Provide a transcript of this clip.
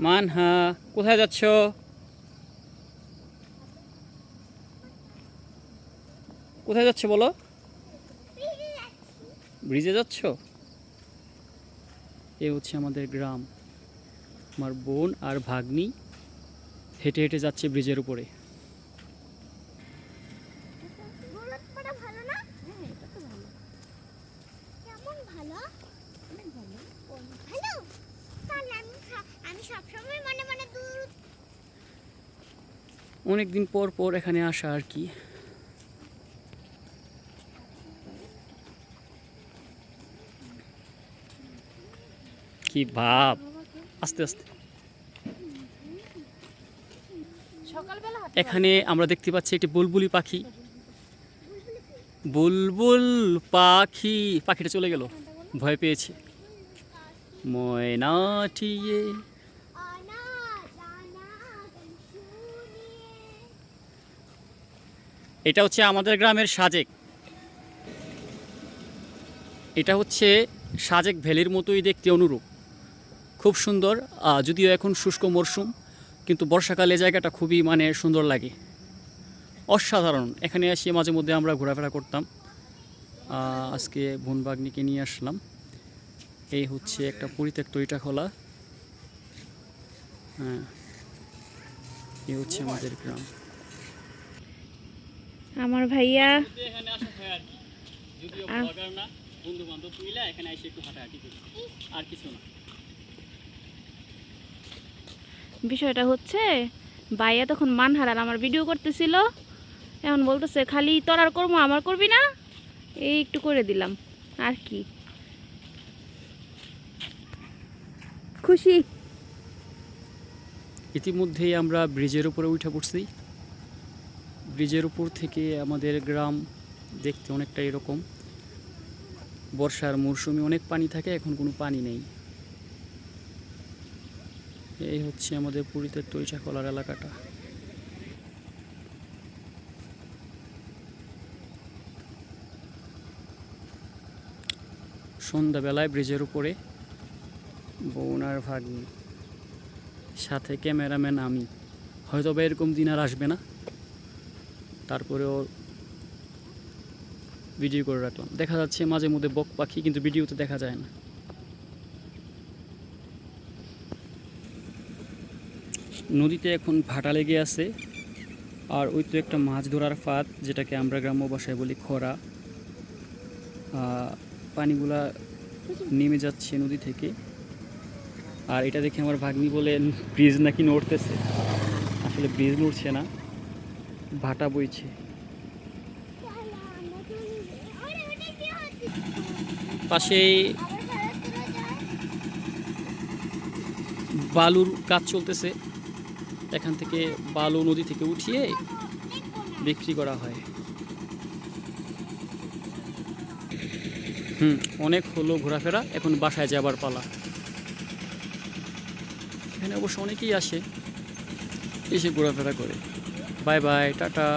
মানহা, কোথায় যাচ্ছ? কোথায় যাচ্ছ বলো? ব্রিজে যাচ্ছ? এ হচ্ছে আমাদের গ্রাম। আমার বোন আর ভাগ্নি হেঁটে হেঁটে যাচ্ছে ব্রিজের উপরে গোলাপ পাড়া ভালো না হ্যাঁ এটা তো ভালো কেমন ভালো অনেক ভালো ভালো তাহলে আমি সা- আমি মনে মনে দূর। অনেক দিন পর পর এখানে আসা আর কি। কি ভাব। আস্তে আস্তে। এখানে আমরা দেখতে পাচ্ছি একটি বুলবুলি পাখি। বুলবুল পাখি। পাখিটা চলে গেল। ভয় পেয়েছে। ময়নাটিয়ে এটা হচ্ছে আমাদের গ্রামের সাজেক। এটা হচ্ছে সাজেক ভ্যালির মতোই দেখতে অনুরূপ। খুব সুন্দর যদিও এখন শুষ্ক মরশুম, কিন্তু বর্ষাকালে জায়গাটা খুবই মানে সুন্দর লাগে। অসাধারণ। এখানে এসে মাঝে মধ্যে আমরা ঘোরাফেরা করতাম। আজকে বনবাগ্নিকে নিয়ে আসলাম। এই হচ্ছে একটা পরিত্যক্ত ইটা খোলা হ্যাঁ এই হচ্ছে আমাদের গ্রাম। আমার ভাইয়া। এখানে আসা আর কি। যদিও আহ। ব্লগার না বন্ধু বান্ধব মিলে এখানে এসে একটু হাঁটাহাঁটি করি। আর কিছু না। বিষয়টা হচ্ছে ভাইয়া তখন মান হারার আমার ভিডিও করতেছিল। এখন বলতেছে খালি তোর আর করব আমার করবি না? এই একটু করে দিলাম। আর কি। খুশি? ইতিমধ্যেই আমরা ব্রিজের উপরে উঠে পড়ছি। ব্রিজের উপর থেকে আমাদের গ্রাম দেখতে অনেকটা এরকম। বর্ষার মরশুমে অনেক পানি থাকে, এখন কোনো পানি নেই। এই হচ্ছে আমাদের পুরীতে তৈচা কলার এলাকাটা। সন্ধ্যাবেলায় ব্রিজের উপরে বোন আর ভাগ্নি, সাথে ক্যামেরাম্যান আমি। হয়তো বা এরকম দিন আর আসবে না। তারপরেও ভিডিও করে রাখলাম। দেখা যাচ্ছে মাঝে মধ্যে বক পাখি, কিন্তু ভিডিওতে দেখা যায় না। নদীতে এখন ভাটা লেগে আছে, আর ওই তো একটা মাছ ধরার ফাঁদ, যেটাকে আমরা গ্রাম্য ভাষায় বলি খরা। পানিগুলা নেমে যাচ্ছে নদী থেকে। আর এটা দেখে আমার ভাগ্নি বলে ব্রিজ নাকি নড়তেছে? আসলে ব্রিজ নড়ছে না। ভাটা বইছে। পাশে বালুর কাজ চলতেছে। এখান থেকে বালু নদী থেকে উঠিয়ে বিক্রি করা হয়। হুম, অনেক হলো ঘোরাফেরা, এখন বাসায় যাবার পালা। এখানে অবশ্য অনেকেই আসে, এসে ঘোরাফেরা করে। Bye bye tata